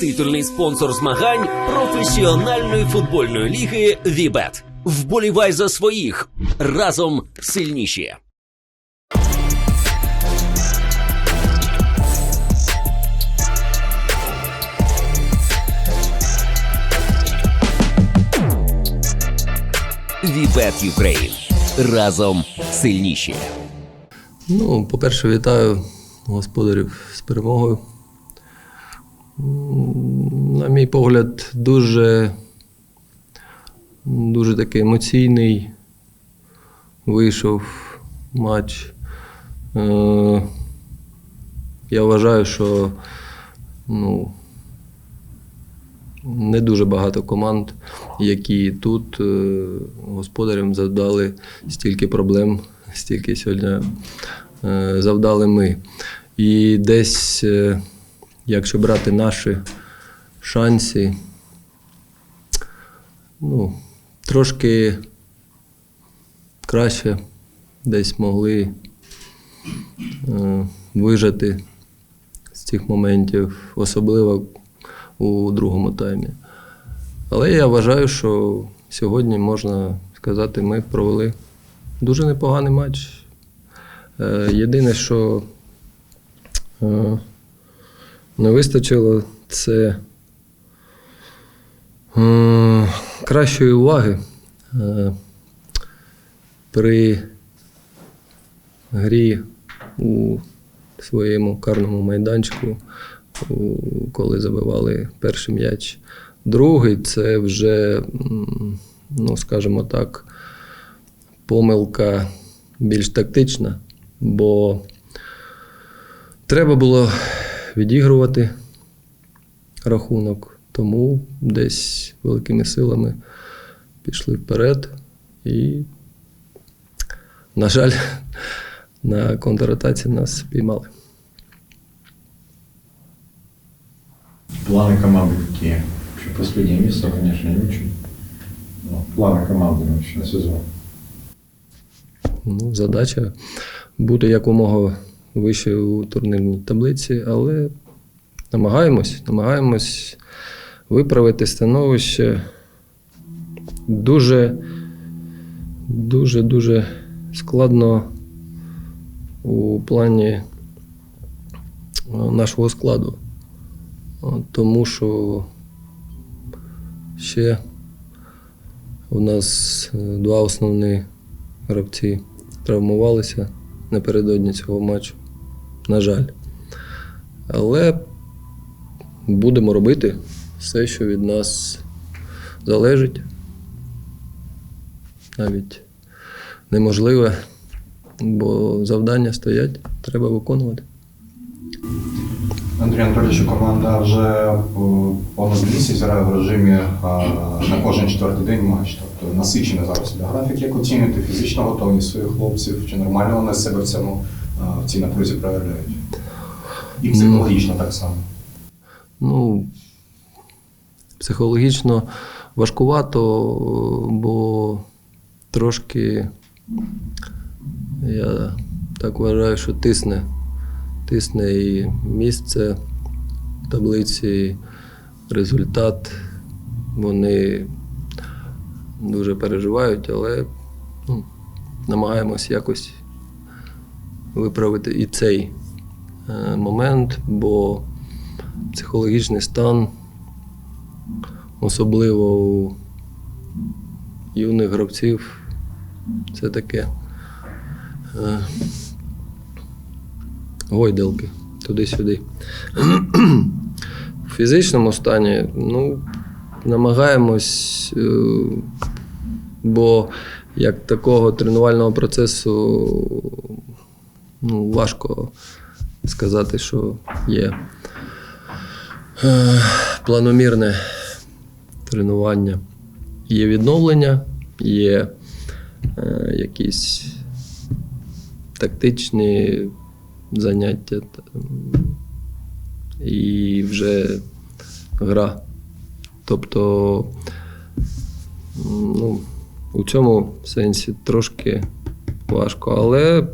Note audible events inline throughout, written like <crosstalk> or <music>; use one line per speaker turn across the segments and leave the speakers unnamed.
титульний спонсор змагань професіональної футбольної ліги Вібет. Вболівай за своїх разом сильніші. Вібет Юкрейн. Разом сильніші.
Ну, по-перше, вітаю господарів з перемогою. Мій погляд, дуже, дуже такий емоційний вийшов матч. Е, Я вважаю, що ну, не дуже багато команд, які тут е, господарям завдали стільки проблем, стільки сьогодні е, завдали ми. І десь, якщо брати наші шанси, ну, трошки краще десь могли е, вижити з цих моментів, особливо у другому таймі. Але я вважаю, що сьогодні можна сказати, ми провели дуже непоганий матч. Е, Єдине, що е, не вистачило, це кращої уваги е, при грі у своєму карному майданчику, коли забивали перший м'яч. Другий це вже, ну скажімо так, помилка більш тактична, бо треба було відігрувати рахунок, тому десь великими силами пішли вперед і, на жаль, <laughs> на контратаці нас піймали.
Планы команды какие? Вообще последнее место, конечно, не очень. Но планы команды вообще на сезон.
Ну, задача бути якомога вище у турнірній таблиці, але намагаємось, намагаємось виправити становище. Дуже, дуже, дуже складно у плані е, нашого складу. Тому що ще у нас е, два основні гравці травмувалися напередодні цього матчу. На жаль. Але будемо робити все, що від нас залежить. Навіть неможливе, бо завдання стоять, треба виконувати.
Андрій Анатолійович, команда вже о, понад місяць грає в режимі на кожен четвертий день матч. Тобто насичений зараз графік. Як оцінити фізичну готовність своїх хлопців? Чи нормально вони себе в цьому а, в цій напрузі проявляють? І психологічно так само.
Ну, психологічно важкувато, бо трошки, я так вважаю, що тисне. Тисне і місце в таблиці, результат. Вони дуже переживають, але ну, намагаємось якось виправити і цей е, момент, бо психологічний стан, особливо у юних гравців, це таке е, гойдалки туди-сюди. В фізичному стані, ну, намагаємось, е, бо як такого тренувального процесу ну, важко сказати, що є планомірне тренування. Є відновлення, є е, якісь тактичні заняття і вже гра. Тобто, ну, у цьому сенсі трошки важко. Але,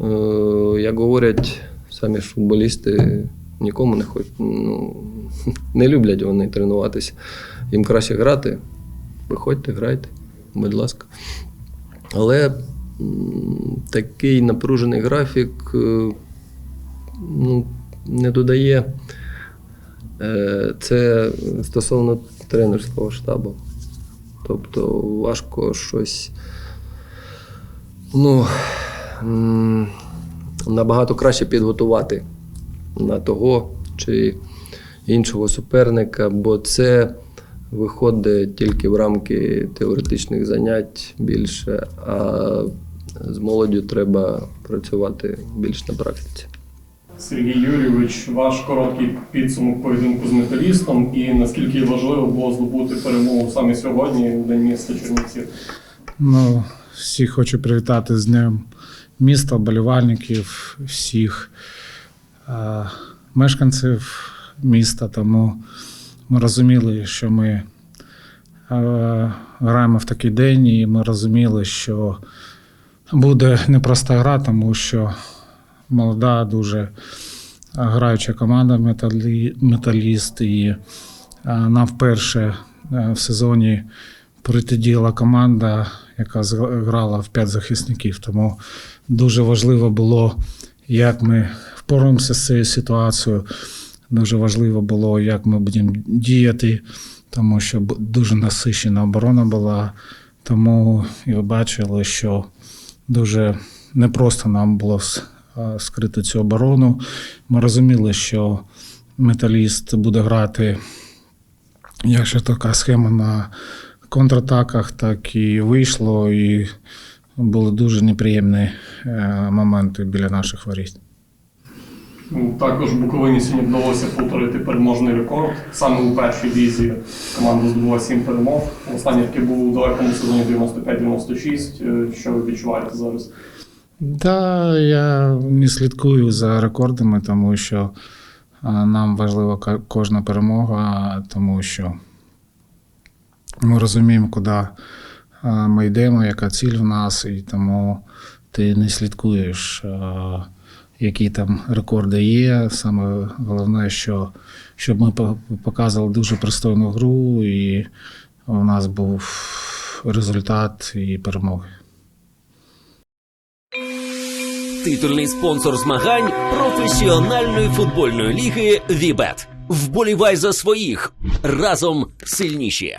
е, як говорять самі футболісти, нікому не хоч, ну, <laughs> не люблять вони тренуватися. Їм краще грати. Виходьте, грайте, будь ласка. Але такий напружений графік е, ну, не додає. Е, Це стосовно тренерського штабу. Тобто важко щось. Ну, набагато краще підготувати на того чи іншого суперника, бо це виходить тільки в рамки теоретичних занять більше, а з молоддю треба працювати більш на практиці.
Сергій Юрійович, ваш короткий підсумок поєдинку з металістом і наскільки важливо було здобути перемогу саме сьогодні, в день міста Чернівців.
Ну, всіх хочу привітати з Днем міста, вболівальників, всіх мешканців міста. Тому ми розуміли, що ми е, граємо в такий день, і ми розуміли, що буде непроста гра, тому що молода, дуже граюча команда металіст. І е, нам вперше е, в сезоні протидіяла команда, яка грала в п'ять захисників. Тому дуже важливо було, як ми впораємося з цією ситуацією. Дуже важливо було, як ми будемо діяти, тому що дуже насичена оборона була. Тому і ви бачили, що дуже непросто нам було скрити цю оборону. Ми розуміли, що металіст буде грати, якщо така схема на контратаках, так і вийшло, і були дуже неприємні е, моменти біля наших воріт.
Ну, Також Буковині сьогодні вдалося повторити переможний рекорд. Саме у першій лізі команда здобула 7 перемог. Останній який був у далекому сезоні 95-96. Е, Що ви відчуваєте зараз?
Да, я не слідкую за рекордами, тому що нам важлива кожна перемога, тому що ми розуміємо, куди ми йдемо, яка ціль в нас, і тому ти не слідкуєш, які там рекорди є. Саме головне, що щоб ми по- показували дуже пристойну гру, і у нас був результат і перемоги.
Титульний спонсор змагань професіональної футбольної ліги Вібет. Вболівай за своїх разом сильніші.